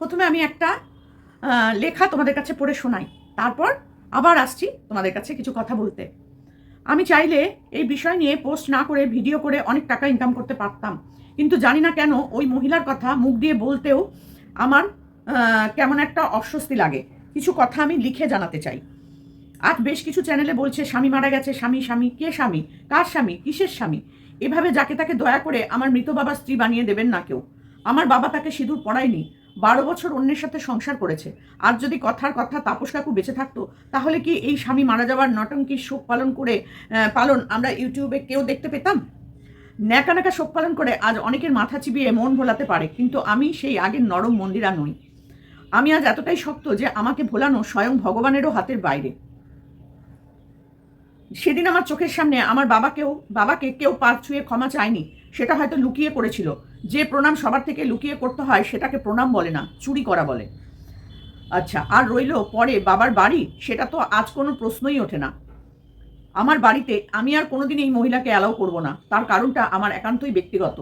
প্রথমে আমি একটা লেখা তোমাদের কাছে পড়ে শোনাই। তারপর আবার আসছি তোমাদের কাছে কিছু কথা বলতে। আমি চাইলে এই বিষয় নিয়ে পোস্ট না করে ভিডিও করে অনেক টাকা ইনকাম করতে পারতাম। কিন্তু জানি না কেন ওই মহিলার কথা মুখ দিয়ে বলতেও আমার কেমন একটা অস্বস্তি লাগে। কিছু কথা আমি লিখে জানাতে চাই। আজ বেশ কিছু চ্যানেলে বলছে, স্বামী মারা গেছে, স্বামী স্বামী, কে স্বামী? কার স্বামী? কিসের স্বামী? এভাবে যাকে তাকে দয়া করে আমার মৃত বাবার স্ত্রী বানিয়ে দেবেন না কেউ। আমার বাবা তাকে সিঁদুর পড়ায়নি বারো বছর অন্যের সাথে সংসার করেছে। আর যদি কথার কথা তাপস কাকু বেঁচে থাকতো, তাহলে কি এই স্বামী মারা যাওয়ার নটঙ্কির শোক পালন করে পালন আমরা ইউটিউবে কেউ দেখতে পেতাম? ন্যাকা ন্যাকা শোক পালন করে আজ অনেকের মাথা চিবিয়ে মন ভোলাতে পারে, কিন্তু আমি সেই আগের নরম মন্দিরা নই। আমি আজ এতটাই শক্ত যে আমাকে ভোলানো স্বয়ং ভগবানেরও হাতের বাইরে। সেদিন আমার চোখের সামনে আমার বাবাকেও, বাবাকে কেউ পা ছুঁয়ে ক্ষমা চায়নি। সেটা হয়তো লুকিয়ে করেছিল যে প্রণাম সবার থেকে লুকিয়ে করতে হয়, সেটাকে প্রণাম বলে না, চুরি করা বলে। আচ্ছা আর রইল পরে বাবার বাড়ি? সেটা তো আজ কোনো প্রশ্নই ওঠে না। আমার বাড়িতে আমি আর কোনোদিন এই মহিলাকে অ্যালাউ করব না। তার কারণটা আমার একান্তই ব্যক্তিগত।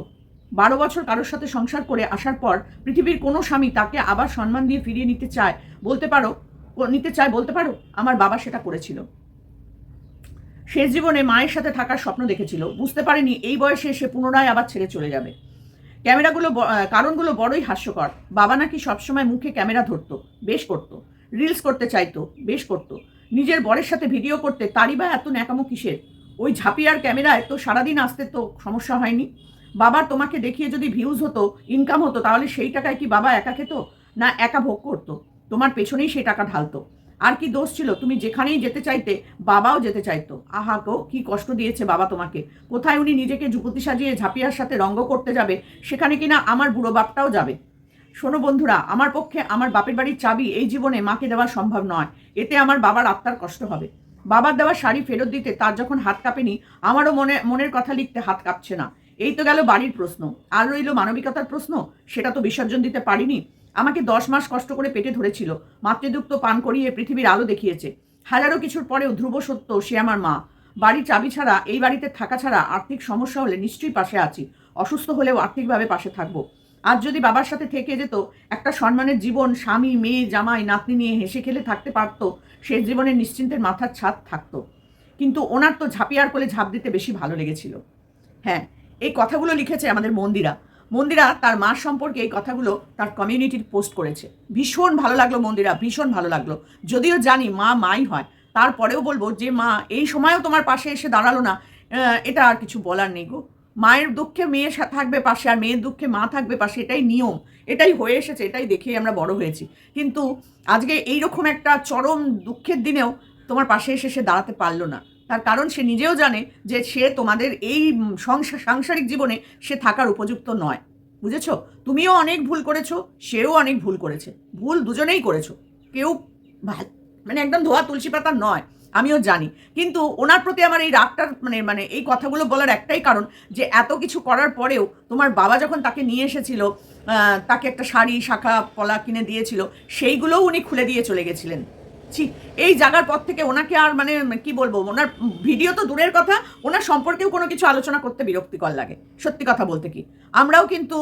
বারো বছর কারোর সাথে সংসার করে আসার পর পৃথিবীর কোনো স্বামী তাকে আবার সম্মান দিয়ে ফিরিয়ে নিতে চায়, বলতে পারো? নিতে চায়, বলতে পারো? আমার বাবা সেটা করেছিল। শেষ জীবনে মায়ের সাথে থাকার স্বপ্ন দেখেছিল। বুঝতে পারেনি এই বয়সে সে পুনরায় আবার ছেড়ে চলে যাবে। ক্যামেরাগুলো কারণগুলো বড়ই হাস্যকর। বাবা নাকি সবসময় মুখে ক্যামেরা ধরতো, বেশ করতো। রিলস করতে চাইতো, বেশ করতো। নিজের বরের সাথে ভিডিও করতে তারই বা এত ন্যাকামো কিসের? ওই ঝাঁপিয়ার ক্যামেরায় তো সারাদিন আসতে তো সমস্যা হয়নি। বাবার তোমাকে দেখিয়ে যদি ভিউজ হতো ইনকাম হতো, তাহলে সেই টাকায় কি বাবা একা খেত? না, একা ভোগ করতো। তোমার পেছনেই সেই টাকা ঢালতো। আর কি দোষ ছিল? তুমি যেখানেই যেতে চাইতে, বাবাও যেতে চাইতো। আহা গো, কি কষ্ট দিয়েছে বাবা তোমাকে। কোথায় উনি নিজেকে যুবতী সাজিয়ে ঝাঁপিয়ার সাথে রঙ্গ করতে যাবে? সেখানে কিনা আমার বুড়ো বাপটাও যাবে। শোনো বন্ধুরা, আমার পক্ষে আমার বাপের বাড়ির চাবি এই জীবনে মাকে দেওয়া সম্ভব নয়। এতে আমার বাবার আত্মার কষ্ট হবে। বাবার দেওয়া শাড়ি ফেরত দিতে তার যখন হাত কাঁপেনি, আমারও মনে, মনের কথা লিখতে হাত কাঁপছে না। এই তো গেল বাড়ির প্রশ্ন। আর রইল মানবিকতার প্রশ্ন? সেটা তো বিসর্জন দিতে পারিনি। আমাকে দশ মাস কষ্ট করে পেটে ধরেছিল। মাতৃদুগ্ধ পান করিয়ে পৃথিবীর আলো দেখিয়েছে। হাজারো কিছুর পরেও ধ্রুব সত্য, সে আমার মা। বাড়ির চাবি ছাড়া, এই বাড়িতে থাকা ছাড়া আর্থিক সমস্যা হলে নিশ্চয়ই পাশে আছি। অসুস্থ হলেও আর্থিকভাবে পাশে থাকব। আজ যদি বাবার সাথে থেকে যেত, একটা সম্মানের জীবন, স্বামী, মেয়ে, জামাই, নাতনি নিয়ে হেসে খেলে থাকতে পারতো, সে জীবনের নিশ্চিন্তের মাথার ছাদ থাকতো। কিন্তু ওনার তো ঝাঁপিয়ার কোলে ঝাঁপ দিতে বেশি ভালো লেগেছিল। হ্যাঁ এই কথাগুলো লিখেছে আমাদের মন্দিরা। মন্দিরা তার মা সম্পর্কে এই কথাগুলো তার কমিউনিটির পোস্ট করেছে। ভীষণ ভালো লাগল মন্দিরা, ভীষণ ভালো লাগল। যদিও জানি মা মাই হয়, তারপরেও বলব যে মা, এই সময়ও তোমার পাশে এসে দাঁড়াল না এটা আর কিছু বলার নেই গো। মায়ের দুঃখে মেয়ে থাকবে পাশে আর মেয়ের দুঃখে মা থাকবে পাশে, এটাই নিয়ম, এটাই হয়ে এসেছে, এটাই দেখেই আমরা বড় হয়েছি। কিন্তু আজকে এইরকম একটা চরম দুঃখের দিনেও তোমার পাশে এসে সে দাঁড়াতে পারল না। তার কারণ সে নিজেও জানে যে সে তোমাদের এই সাংসারিক জীবনে সে থাকার উপযুক্ত নয়। বুঝেছ? তুমিও অনেক ভুল করেছ, সেও অনেক ভুল করেছে। ভুল দুজনেই করেছ। কেউ মানে একদম ধোয়া তুলসী পাতা নয়, আমিও জানি। কিন্তু ওনার প্রতি আমার এই রাগটার মানে মানে এই কথাগুলো বলার একটাই কারণ যে এত কিছু করার পরেও তোমার বাবা যখন তাকে নিয়ে এসেছিল তাকে একটা শাড়ি, শাখা, পলা কিনে দিয়েছিল, সেইগুলোও উনি খুলে দিয়ে চলে গেছিলেন। ছি, এই জায়গার পর থেকে ওনাকে আর মানে কি বলব, ওনার ভিডিও তো দূরের কথা, ওনার সম্পর্কেও কোনো কিছু আলোচনা করতে বিরক্তিকর লাগে, সত্যি কথা বলতে কি। আমরাও কিন্তু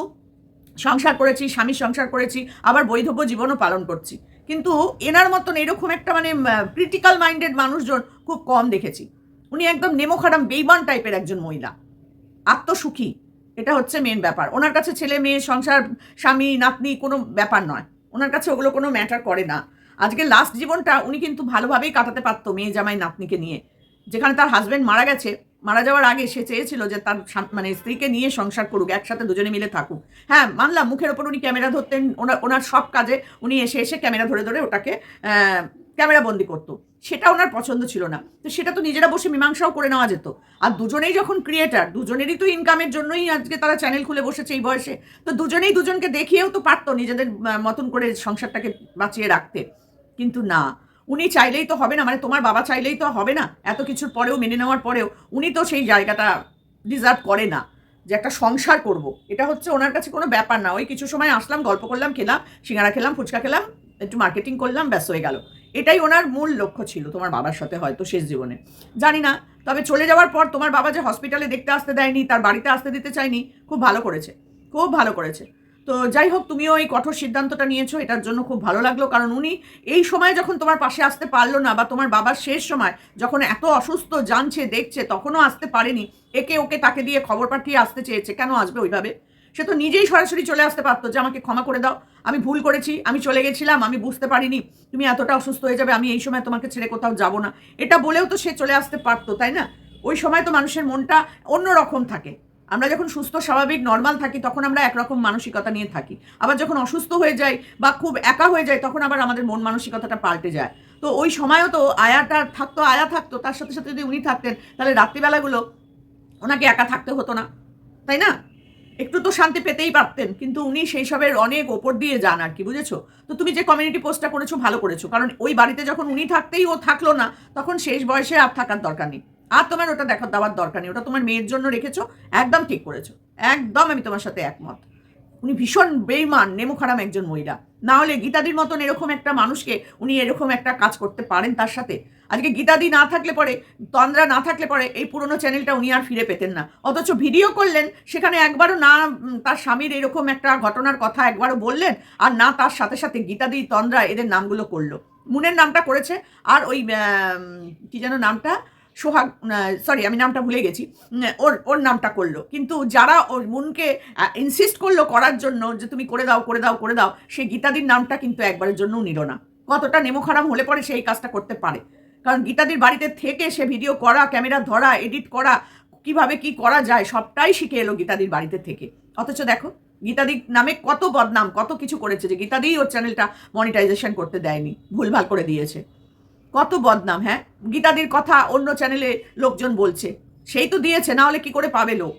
সংসার করেছি, স্বামীর সংসার করেছি, আবার বৈধব্য জীবনও পালন করছি। কিন্তু এনার মতন এরকম একটা মানে ক্রিটিক্যাল মাইন্ডেড মানুষজন খুব কম দেখেছি। উনি একদম নেমোখারাম বেইমান টাইপের একজন মহিলা। আত্মসুখী, এটা হচ্ছে মেন ব্যাপার। ওনার কাছে ছেলে, মেয়ে, সংসার, স্বামী, নাতনি কোনো ব্যাপার নয়। ওনার কাছে ওগুলো কোনো ম্যাটার করে না। আজকে লাস্ট জীবনটা উনি কিন্তু ভালোভাবেই কাটাতে পারতো মেয়ে জামাই নাতনিকে নিয়ে। যেখানে তার হাজব্যান্ড মারা গেছে, মারা যাওয়ার আগে সে চেয়েছিল যে তার মানে স্ত্রীকে নিয়ে সংসার করুক, একসাথে দুজনে মিলে থাকুক। হ্যাঁ মানলাম মুখের ওপর উনি ক্যামেরা ধরতেন, ওনার ওনার সব কাজে উনি এসে এসে ক্যামেরা ধরে ধরে ওটাকে ক্যামেরা বন্দি করতো। সেটা ওনার পছন্দ ছিল না। তো সেটা তো নিজেরা বসে মীমাংসাও করে নেওয়া যেত। আর দুজনেই যখন ক্রিয়েটার দুজনেরই তো ইনকামের জন্যই আজকে তারা চ্যানেল খুলে বসেছে এই বয়সে। তো দুজনেই দুজনকে দেখিয়েও তো পারতো নিজেদের মতন করে সংসারটাকে বাঁচিয়ে রাখতে। কিন্তু না। উনি চাইলেই তো হবে না মানে তোমার বাবা চাইলেই তো হবে না। এত কিছুর পরেও, মেনে নেওয়ার পরেও উনি তো সেই জায়গাটা ডিজার্ভ করে না, যে একটা সংসার করব। এটা হচ্ছে ওনার কাছে কোনো ব্যাপার না। ওই কিছু সময় আসলাম, গল্প করলাম, খেলাম, সিঙ্গারা খেলাম, ফুচকা খেলাম, একটু মার্কেটিং করলাম, ব্যাস হয়ে গেল। এটাই ওনার মূল লক্ষ্য ছিল তোমার বাবার সাথে হয়তো শেষ জীবনে। জানি না, তবে চলে যাওয়ার পর তোমার বাবা যে হসপিটালে দেখতে আসতে দেয়নি, তার বাড়িতে আসতে দিতে চায়নি, খুব ভালো করেছে। খুব ভালো করেছে। তো যাই হোক, তুমিও এই কঠোর সিদ্ধান্তটা নিয়েছো, এটার জন্য খুব ভালো লাগল। কারণ উনি এই সময় যখন তোমার পাশে আসতে পারল না বা তোমার বাবার শেষ সময় যখন এত অসুস্থ জানছে, দেখছে, তখনও আসতে পারেনি। একে ওকে তাকে দিয়ে খবর পাঠিয়ে আসতে চেয়েছে। কেন আসবে ওইভাবে? সে তো নিজেই সরাসরি চলে আসতে পারতো যে আমাকে ক্ষমা করে দাও। আমি ভুল করেছি, আমি চলে গেছিলাম, আমি বুঝতে পারিনি। তুমি এতটা অসুস্থ হয়ে যাবে, আমি এই সময় তোমাকে ছেড়ে কোথাও যাব না। এটা বলেও তো সে চলে আসতে পারতো, তাই না? ওই সময় তো মানুষের মনটা অন্য রকম থাকে। আমরা যখন সুস্থ, স্বাভাবিক নর্মাল থাকি, তখন আমরা একরকম মানসিকতা নিয়ে থাকি। আবার যখন অসুস্থ হয়ে যাই বা খুব একা হয়ে যায় তখন আবার আমাদের মন মানসিকতাটা পাল্টে যায়। তো ওই সময়ও তো আয়াটা থাকতো, আয়া থাকতো, তার সাথে সাথে যদি উনি থাকতেন, তাহলে রাত্রিবেলাগুলো ওনাকে একা থাকতে হতো না। তাই না? একটু তো শান্তি পেতেই পারতেন, কিন্তু উনি সেই সবের অনেক ওপর দিয়ে যান আর কি, বুঝেছ? তো তুমি যে কমিউনিটি পোস্টটা করেছ, ভালো করেছ। কারণ ওই বাড়িতে যখন উনি থাকতেই ও থাকল না, তখন শেষ বয়সে আর থাকার দরকার নেই। আর তোমার ওটা দেখার দেওয়ার দরকার নেই। ওটা তোমার মেয়ের জন্য রেখেছো, একদম ঠিক করেছ। একদম আমি তোমার সাথে একমত। উনি ভীষণ বেইমান নেমুখারাম একজন মহিলা। না হলে গীতাদির মতন এরকম একটা মানুষকে উনি এরকম একটা কাজ করতে পারেন তার সাথে। আজকে গীতাদি না থাকলে পরে, তন্দ্রা না থাকলে পরে এই পুরনো চ্যানেলটা উনি আর ফিরে পেতেন না। অথচ ভিডিও করলেন, সেখানে একবারও না তার স্বামীর এরকম একটা ঘটনার কথা একবারও বললেন, আর না তার সাথে সাথে গীতাদি, তন্দ্রা এদের নামগুলো করল। মুনের নামটা করেছে, আর ওই কি যেন নামটা? সোহাগ সরি আমি নামটা ভুলে গেছি। ওর ওর নামটা করল। কিন্তু যারা ওর মনকে ইনসিস্ট করল করার জন্য যে তুমি করে দাও করে দাও করে দাও, সেই গীতাদির নামটা কিন্তু একবারের জন্য নিল না। কতটা নেমোখারাম হলে পরে সেই কাজটা করতে পারে। কারণ গীতাদির বাড়িতে থেকে সে ভিডিও করা ক্যামেরা ধরা এডিট করা, কীভাবে কি করা যায়, সবটাই শিখে এলো গীতাদির বাড়িতে থেকে। অথচ দেখো, গীতাদি নামে কত বদনাম, কত কিছু করেছে যে গীতাদি ওর চ্যানেলটা মনিটাইজেশন করতে দেয়নি, ভুলভাল করে দিয়েছে। কত বদনাম হ্যাঁ? গীতাদির কথা অন্য চ্যানেলে লোকজন বলছে। সেই তো দিয়েছে, না হলে কি করে পাবে লোক?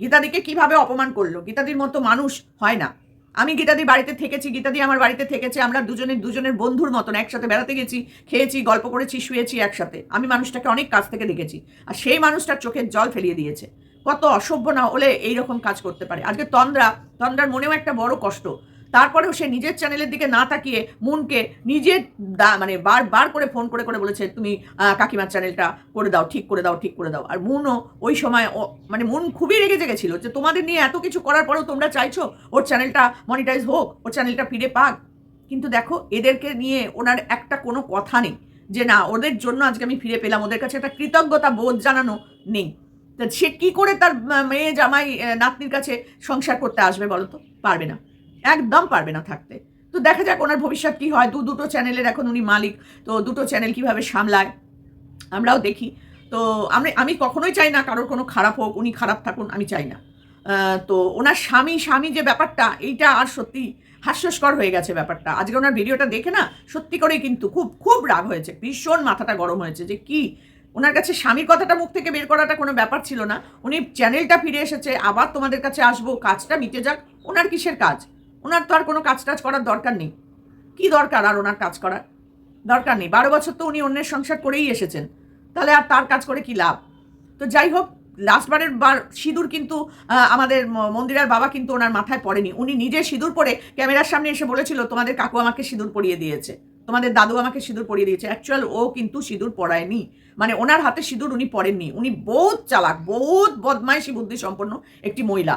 গীতাদিকে কীভাবে অপমান করল? গীতাদির মতো মানুষ হয় না। আমি গীতাদির বাড়িতে থেকেছি, গীতাদি আমার বাড়িতে থেকেছে, আমরা দুজনের দুজনের বন্ধুর মতন একসাথে বেড়াতে গেছি, খেয়েছি, গল্প করেছি, শুয়েছি একসাথে। আমি মানুষটাকে অনেক কাছ থেকে দেখেছি, আর সেই মানুষটার চোখের জল ফেলিয়ে দিয়েছে। কত অসভ্য না হলে এইরকম কাজ করতে পারে। আজকে তন্দ্রা, তন্দ্রার মনেও একটা বড় কষ্ট। তারপরেও সে নিজের চ্যানেলের দিকে না তাকিয়ে মুনকে নিজের মানে বার বার করে ফোন করে করে বলেছে, তুমি কাকিমার চ্যানেলটা করে দাও, ঠিক করে দাও, ঠিক করে দাও। আর মুনও ওই সময় ও- মানে মন খুবই রেগে জেগেছিল যে, তোমাদের নিয়ে এত কিছু করার পরেও তোমরা চাইছো ওর চ্যানেলটা মনিটাইজ হোক, ওর চ্যানেলটা ফিরে পাক? কিন্তু দেখো, এদেরকে নিয়ে ওনার একটা কোনো কথা নেই যে, না, ওদের জন্য আজকে আমি ফিরে পেলাম, ওদের কাছে একটা কৃতজ্ঞতা বোধ জানানো নেই। তা সে কি করে তার মেয়ে জামাই নাতনির কাছে সংসার করতে আসবে বলো তো? পারবে না। একদম পারবে না থাকতে। তো দেখা যাক ওনার ভবিষ্যৎ কি হয়। দু, দুটো চ্যানেলের এখন উনি মালিক, তো দুটো চ্যানেল কীভাবে সামলায়, আমরাও দেখি। তো আমি আমি কখনোই চাই না কারোর কোনো খারাপ হোক, উনি খারাপ থাকুন, আমি চাই না। তো ওনার স্বামী স্বামী যে ব্যাপারটা, এইটা আর সত্যি হাস্যস্কর হয়ে গেছে ব্যাপারটা। আজকে ওনার ভিডিওটা দেখে না, সত্যি করেই কিন্তু খুব খুব রাগ হয়েছে, ভীষণ মাথাটা গরম হয়েছে যে কি? ওনার কাছে স্বামীর কথাটা মুখ থেকে বের করাটা কোনো ব্যাপার ছিল না। উনি চ্যানেলটা ফিরে এসেছে, আবার তোমাদের কাছে আসব, কাজটা মিটে যাক, ওনার কিসের কাজ? ওনার তো আর কোনো কাজ টাজ করার দরকার নেই। কি দরকার আর ওনার কাজ করার? দরকার নেই। বারো বছর তো উনি অন্যের সংসার করেই এসেছেন। তাহলে আর তার কাজ করে কি লাভ? তো যাই হোক, লাস্টবারের বার সিঁদুর কিন্তু আমাদের মন্দিরার বাবা কিন্তু ওনার মাথায় পড়েনি। উনি নিজে সিঁদুর পরে ক্যামেরার সামনে এসে বলেছিল, তোমাদের কাকু আমাকে সিঁদুর পরিয়ে দিয়েছে। তোমাদের দাদু আমাকে সিঁদুর পরিয়ে দিয়েছে। অ্যাকচুয়াল ও কিন্তু সিঁদুর পরায়নি। মানে ওনার হাতে সিঁদুর উনি পরেননি। উনি বহুত চালাক, বহুত বদমাইশি বুদ্ধি সম্পন্ন একটি মহিলা।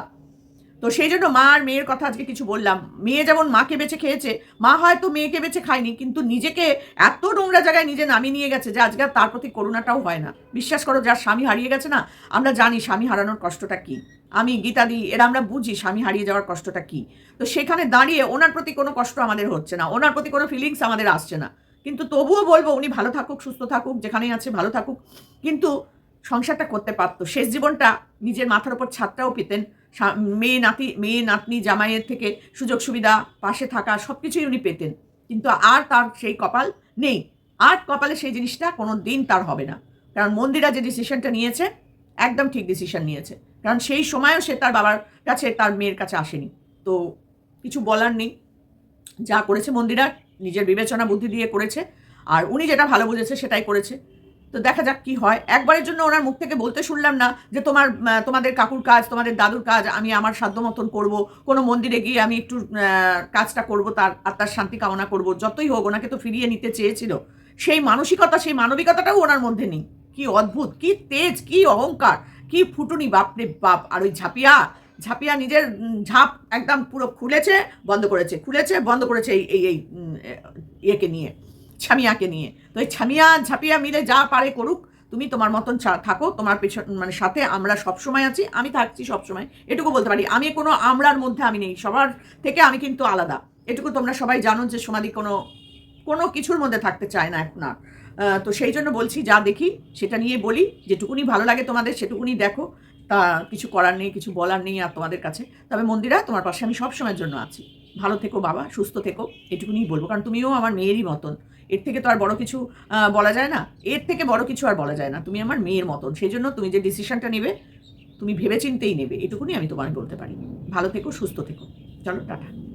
তো সেই জন্য মা আর মেয়ের কথা আজকে কিছু বললাম। মেয়ে যেমন মাকে বেছে খেয়েছে, মা হয়তো মেয়েকে বেছে খায়নি, কিন্তু নিজেকে এত নোংরা জায়গায় নিজে নামিয়ে নিয়ে গেছে যে আজকে তার প্রতি করুণাটাও হয় না। বিশ্বাস করো যার স্বামী হারিয়ে গেছে না, আমরা জানি স্বামী হারানোর কষ্টটা কি। আমি গীতাদি এরা আমরা বুঝি স্বামী হারিয়ে যাওয়ার কষ্টটা কি। তো সেখানে দাঁড়িয়ে ওনার প্রতি কোনো কষ্ট আমাদের হচ্ছে না, ওনার প্রতি কোনো ফিলিংস আমাদের আসছে না। কিন্তু তবুও বলব উনি ভালো থাকুক, সুস্থ থাকুক, যেখানেই আছে ভালো থাকুক। কিন্তু সংসারটা করতে পারতো, শেষ জীবনটা নিজের মাথার উপর ছাদটাও পেতেন। মেয়ে নাতি, মেয়ে নাতনি জামাইয়ের থেকে সুযোগ সুবিধা, পাশে থাকা সব কিছুই উনি পেতেন। কিন্তু আর তার সেই কপাল নেই। আর কপালে সেই জিনিসটা কোনো দিন তার হবে না। কারণ মন্দিরা যে ডিসিশনটা নিয়েছে, একদম ঠিক ডিসিশন নিয়েছে। কারণ সেই সময়ও সে তার বাবার কাছে, তার মেয়ের কাছে আসেনি। তো কিছু বলার নেই। যা করেছে মন্দিরা, নিজের বিবেচনা বুদ্ধি দিয়ে করেছে। আর উনি যেটা ভালো বুঝেছে, সেটাই করেছে। তো দেখা যাক কি হয়। একবারের জন্য ওনার মুখ থেকে বলতে শুনলাম না যে তোমার তোমাদের কাকুর কাজ, তোমাদের দাদুর কাজ, আমি আমার সাধ্য মতন করব। কোনো মন্দিরে গিয়ে আমি একটু কাজটা করব, তার আত্মার শান্তি কামনা করব। যতই হোক, ওনাকে তো ফিরিয়ে নিতে চেয়েছিল। সেই মানসিকতা, সেই মানবিকতাটাও ওনার মধ্যে নেই। কি অদ্ভুত, কি তেজ, কি অহংকার, কি ফুটুনি, বাপরে বাপ। আর ওই ঝাপিয়া, ঝাঁপিয়া নিজের ঝাঁপ একদম পুরো খুলেছে, বন্ধ করেছে, খুলেছে, বন্ধ করেছে এই এই ইয়েকে নিয়ে। ছামিয়াকে নিয়ে। তো এই ছামিয়া ঝাঁপিয়া মিলে যা পারে করুক, তুমি তোমার মতন থাকো, তোমার পেছন মানে সাথে আমরা সবসময় আছি, আমি থাকছি সবসময়। এটুকু বলতে পারি, আমি কোনো আমরার মধ্যে আমি নেই, সবার থেকে আমি কিন্তু আলাদা। এটুকু তোমরা সবাই জানো যে সমাধি কোনো কোনো কিছুর মধ্যে থাকতে চায় না এখন আর। তো সেই জন্য বলছি, যা দেখি, সেটা নিয়ে বলি, যেটুকুনি ভালো লাগে তোমাদের, সেটুকুনি দেখো। তা কিছু করার নেই, কিছু বলার নেই আর তোমাদের কাছে। তবে মন্দিরা, তোমার পাশে আমি সব সময়ের জন্য আছি। ভালো থেকো বাবা, সুস্থ থেকো, এটুকুনিই বলব। কারণ তুমিও আমার মেয়েরই মতন। এর থেকে তো আর বড় কিছু বলা যায় না। এর থেকে বড় কিছু আর বলা যায় না। তুমি আমার মেয়ের মতন। সেই জন্য তুমি যে ডিসিশনটা নেবে, তুমি ভেবেচিন্তেই নেবে। এটুকুনি আমি তোমায় বলতে পারি। ভালো থেকো, সুস্থ থেকো। চলো, টাটা।